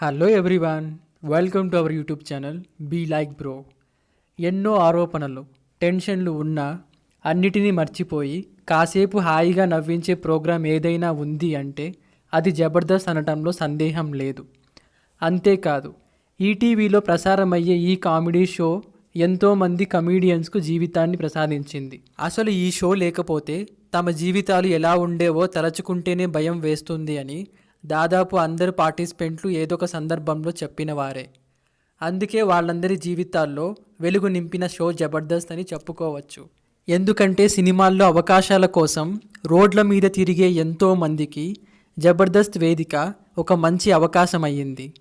Hello everyone welcome to our YouTube channel be like bro ఎన్నో ఆరోపణలు టెన్షన్లు ఉన్నా అన్నిటినీ మర్చిపోయి కాసేపు హాయిగా నవ్వించే ప్రోగ్రాం ఏదైనా ఉంది అంటే అది జబర్దస్త్ అనటంలో సందేహం లేదు. అంతేకాదు ఈటీవీలో ప్రసారమయ్యే ఈ కామెడీ షో ఎంతోమంది కమీడియన్స్కు జీవితాన్ని ప్రసాదించింది. అసలు ఈ షో లేకపోతే తమ జీవితాలు ఎలా ఉండేవో తలచుకుంటేనే భయం వేస్తుంది అని దాదాపు అందరు పార్టిసిపెంట్లు ఏదో ఒక సందర్భంలో చెప్పిన వారే అందుకే వాళ్ళందరి జీవితాల్లో వెలుగు నింపిన షో జబర్దస్త్ అని చెప్పుకోవచ్చు. ఎందుకంటే సినిమాల్లో అవకాశాల కోసం రోడ్ల మీద తిరిగే ఎంతో మందికి జబర్దస్త్ వేదిక ఒక మంచి అవకాశం అయ్యింది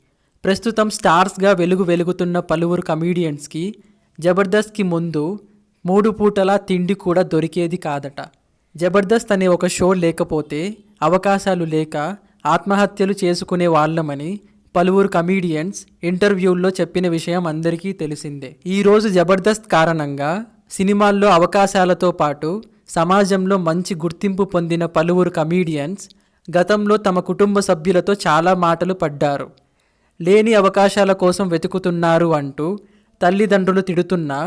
ప్రస్తుతం స్టార్స్గా వెలుగు వెలుగుతున్న పలువురు కమీడియన్స్కి జబర్దస్త్కి ముందు మూడు పూటలా తిండి కూడా దొరికేది కాదట. జబర్దస్త్ అనే ఒక షో లేకపోతే అవకాశాలు లేక ఆత్మహత్యలు చేసుకునే వాళ్ళమని పలువురు కమీడియన్స్ ఇంటర్వ్యూల్లో చెప్పిన విషయం అందరికీ తెలిసిందే. ఈరోజు జబర్దస్త్ కారణంగా సినిమాల్లో అవకాశాలతో పాటు సమాజంలో మంచి గుర్తింపు పొందిన పలువురు కమీడియన్స్ గతంలో తమ కుటుంబ సభ్యులతో చాలా మాటలు పడ్డారు. లేని అవకాశాల కోసం వెతుకుతున్నారు అంటూ తల్లిదండ్రులు తిడుతున్నా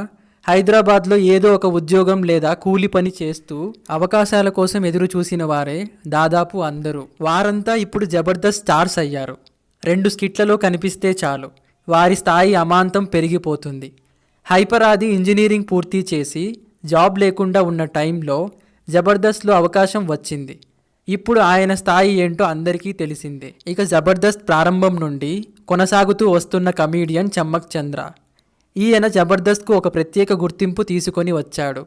హైదరాబాద్లో ఏదో ఒక ఉద్యోగం లేదా కూలి పని చేస్తూ అవకాశాల కోసం ఎదురు చూసిన వారే దాదాపు అందరూ. వారంతా ఇప్పుడు జబర్దస్త్ స్టార్స్ అయ్యారు. రెండు స్కిట్లలో కనిపిస్తే చాలు. వారి స్థాయి అమాంతం పెరిగిపోతుంది. హైపరాది ఇంజనీరింగ్ పూర్తి చేసి జాబ్ లేకుండా ఉన్న టైంలో జబర్దస్త్లో అవకాశం వచ్చింది. ఇప్పుడు ఆయన స్థాయి ఏంటో అందరికీ తెలిసిందే. ఇక జబర్దస్త్ ప్రారంభం నుండి కొనసాగుతూ వస్తున్న కమీడియన్ చమ్మక్ చంద్ర. ఈయన జబర్దస్త్కు ఒక ప్రత్యేక గుర్తింపు తీసుకొని వచ్చాడు.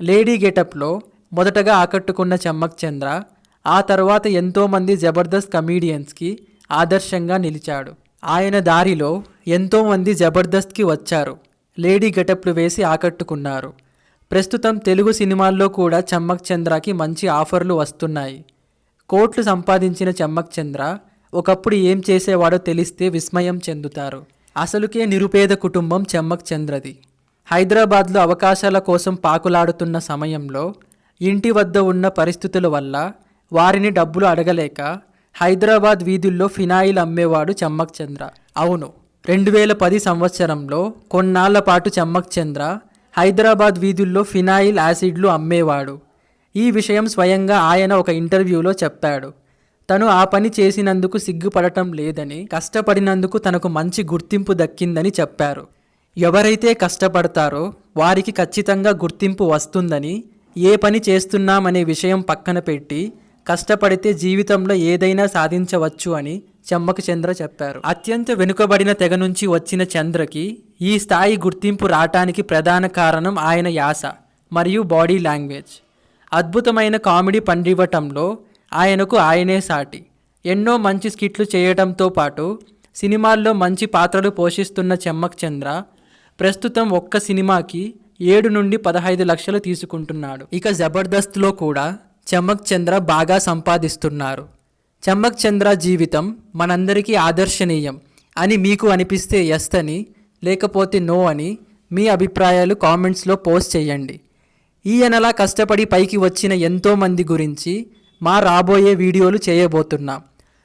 లేడీ గెటప్లో మొదటగా ఆకట్టుకున్న చమ్మక్ చంద్ర ఆ తర్వాత ఎంతోమంది జబర్దస్త్ కమీడియన్స్కి ఆదర్శంగా నిలిచాడు. ఆయన దారిలో ఎంతోమంది జబర్దస్త్కి వచ్చారు. లేడీ గెటప్లు వేసి ఆకట్టుకున్నారు. ప్రస్తుతం తెలుగు సినిమాల్లో కూడా చమ్మక్ చంద్రకి మంచి ఆఫర్లు వస్తున్నాయి. కోట్లు సంపాదించిన చమ్మక్ చంద్ర ఒకప్పుడు ఏం చేసేవాడో తెలిస్తే విస్మయం చెందుతారు. అసలుకే నిరుపేద కుటుంబం చెమ్మక్ చంద్రది. హైదరాబాద్లో అవకాశాల కోసం పాకులాడుతున్న సమయంలో ఇంటి వద్ద ఉన్న పరిస్థితుల వల్ల వారిని డబ్బులు అడగలేక హైదరాబాద్ వీధుల్లో ఫినాయిల్ అమ్మేవాడు చెమ్మక్ చంద్ర. అవును రెండు వేల పది సంవత్సరంలో కొన్నాళ్ళ పాటు చెమ్మక్ చంద్ర హైదరాబాద్ వీధుల్లో ఫినాయిల్ యాసిడ్లు అమ్మేవాడు. ఈ విషయం స్వయంగా ఆయన ఒక ఇంటర్వ్యూలో చెప్పాడు. తను ఆ పని చేసినందుకు సిగ్గుపడటం లేదని కష్టపడినందుకు తనకు మంచి గుర్తింపు దక్కిందని చెప్పారు. ఎవరైతే కష్టపడతారో వారికి ఖచ్చితంగా గుర్తింపు వస్తుందని ఏ పని చేస్తున్నామనే విషయం పక్కన పెట్టి కష్టపడితే జీవితంలో ఏదైనా సాధించవచ్చు అని చెమ్మక చంద్ర చెప్పారు. అత్యంత వెనుకబడిన తెగ నుంచి వచ్చిన చంద్రకి ఈ స్థాయి గుర్తింపు రావటానికి ప్రధాన కారణం ఆయన యాస మరియు బాడీ లాంగ్వేజ్. అద్భుతమైన కామెడీ పండివ్వటంలో ఆయనకు ఆయనే సాటి. ఎన్నో మంచి స్కిట్లు చేయడంతో పాటు సినిమాల్లో మంచి పాత్రలు పోషిస్తున్న చెమ్మక్ చంద్ర ప్రస్తుతం ఒక్క సినిమాకి ఏడు నుండి పదహైదు లక్షలు తీసుకుంటున్నాడు. ఇక జబర్దస్త్లో కూడా చెమ్మక్ చంద్ర బాగా సంపాదిస్తున్నారు. చెమ్మక్ చంద్ర జీవితం మనందరికీ ఆదర్శనీయం అని మీకు అనిపిస్తే ఎస్ అని లేకపోతే నో అని మీ అభిప్రాయాలు కామెంట్స్లో పోస్ట్ చేయండి. ఈయనలా కష్టపడి పైకి వచ్చిన ఎంతోమంది గురించి మా రాబోయే వీడియోలు చేయబోతున్నాం.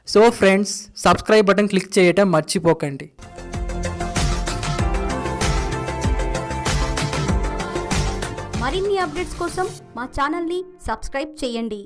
So friends subscribe button click చేయటం మర్చిపోకండి. మరిన్ని అప్డేట్స్ కోసం మా ఛానల్ని సబ్స్క్రైబ్ చేయండి.